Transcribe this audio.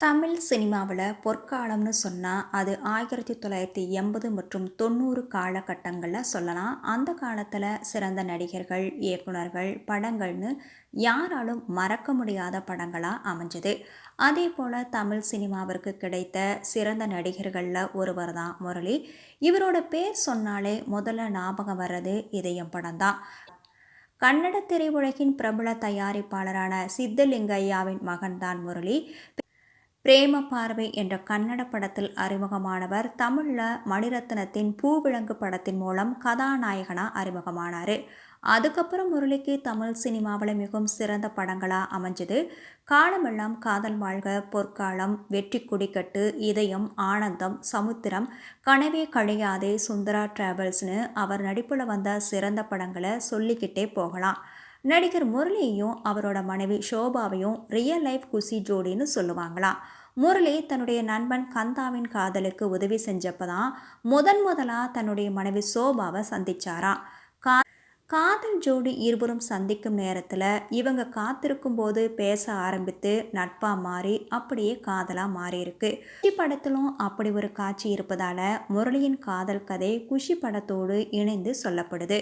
தமிழ் சினிமாவில் பொற்காலம்னு சொன்னால் அது ஆயிரத்தி தொள்ளாயிரத்தி எண்பது மற்றும் தொண்ணூறு காலகட்டங்களில் சொல்லலாம். அந்த காலத்தில் சிறந்த நடிகர்கள் இயக்குனர்கள் படங்கள்னு யாராலும் மறக்க முடியாத படங்களாக அமைஞ்சது. அதே போல் தமிழ் சினிமாவிற்கு கிடைத்த சிறந்த நடிகர்களில் ஒருவர் தான் முரளி. இவரோட பேர் சொன்னாலே முதல்ல ஞாபகம் வர்றது இதயம் படம் தான் கன்னட திரையுலகின் பிரபல தயாரிப்பாளரான சித்தலிங்கையாவின் மகன்தான் முரளி. பிரேம பார்வை என்ற கன்னட படத்தில் அறிமுகமானவர் தமிழில் மணிரத்னத்தின் பூவிலங்கு படத்தின் மூலம் கதாநாயகனாக அறிமுகமானார். அதுக்கப்புறம் முரளிக்கு தமிழ் சினிமாவில் மிகவும் சிறந்த படங்களாக அமைஞ்சது. காலமெல்லாம் காதல் வாழ்க பொற்காலம் வெற்றி குடிக்கட்டு இதயம் ஆனந்தம் சமுத்திரம் கனவே கழியாதே சுந்தரா டிராவல்ஸ்னு அவர் நடிப்பில் வந்த சிறந்த படங்களை சொல்லிக்கிட்டே போகலாம். நடிகர் முரளியையும் அவரோட மனைவி ஷோபாவையும் ரியல் லைஃப் குசி ஜோடின்னு சொல்லுவாங்களாம். முரளி தன்னுடைய நண்பன் கந்தாவின் காதலுக்கு உதவி செஞ்சப்பதான் முதன் முதலாக தன்னுடைய மனைவி சோபாவை சந்திச்சாராம். கா காதல் ஜோடி இருவரும் சந்திக்கும் நேரத்தில் இவங்க காத்திருக்கும் போது பேச ஆரம்பித்து நட்பாக மாறி அப்படியே காதலாக மாறியிருக்கு. குஷி படத்திலும் அப்படி ஒரு காட்சி இருப்பதால் முரளியின் காதல் கதை குஷி படத்தோடு இணைந்து சொல்லப்படுது.